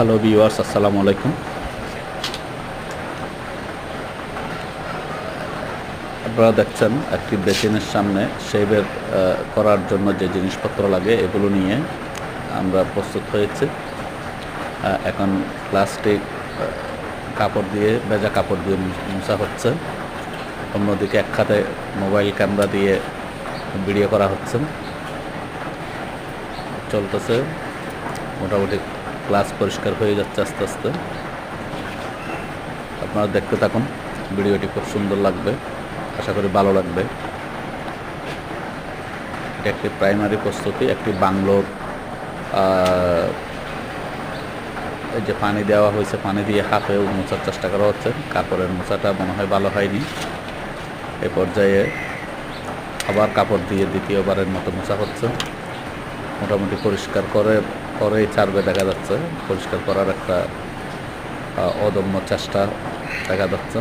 Hello viewers আসসালামু আলাইকুম আপনারা দেখছেন একটি বেসিনের সামনে শেভের করার জন্য যে জিনিসপত্র লাগে এগুলো নিয়ে আমরা প্রস্তুত হয়েছি। এখন প্লাস্টিক কাপড় দিয়ে, ভেজা কাপড় দিয়ে মোছা হচ্ছে। অন্যদিকে এক খাতে মোবাইল ক্যামেরা দিয়ে ভিডিও করা হচ্ছে। চলতেছে মোটামুটি ক্লাস পরিষ্কার হয়ে যাচ্ছে আস্তে আস্তে। আপনারা দেখতে থাকুন, ভিডিওটি খুব সুন্দর লাগবে, আশা করি ভালো লাগবে। এটা একটি প্রাইমারি প্রস্তুতি, একটি বাংলোর যে পানি দেওয়া হয়েছে, পানি দিয়ে হাফেও মোছার চেষ্টা করা হচ্ছে। কাপড়ের মোছাটা মনে হয় ভালো হয়নি। এ পর্যায়ে আবার কাপড় দিয়ে দ্বিতীয়বারের মতো মোছা হচ্ছে। মোটামুটি পরিষ্কার করে করেই চারবে দেখা যাচ্ছে। পরিষ্কার করার একটা অদম্য চেষ্টা দেখা যাচ্ছে।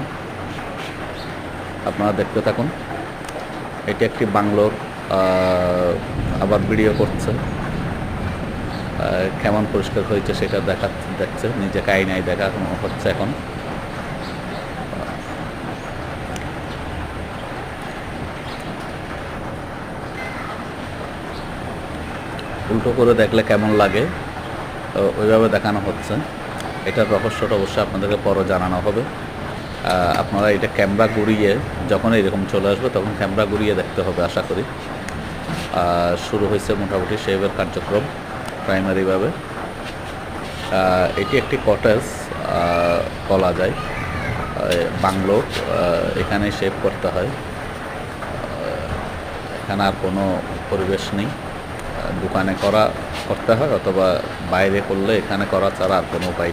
আপনারা দেখতে থাকুন। এটি একটি বাংলোর আবার ভিডিও করছে। কেমন পরিষ্কার হয়েছে সেটা দেখা, দেখছে। নিজেকে আইনায় দেখা হচ্ছে এখন। উল্টো করে দেখলে কেমন লাগে? ওইভাবে দেখানো হচ্ছে। এটার রহস্যটা অবশ্যই আপনাদেরকে পরও জানানো হবে। আপনারা এটা ক্যামেরা ঘুরিয়ে যখন এরকম চলে আসবে তখন ক্যামেরা ঘুরিয়ে দেখতে হবে আশা করি। শুরু হয়েছে মোটামুটি শেভের কার্যক্রম প্রাইমারিভাবে। এটি একটি কটেজ বলা যায়। বাংলো এখানে শেভ করতে হয়। এখানে আর কোনো পরিবেশ নেই। দোকানে করা করতে হয় অথবা বাইরে করলে এখানে করা ছাড়া আর কোনো উপায়।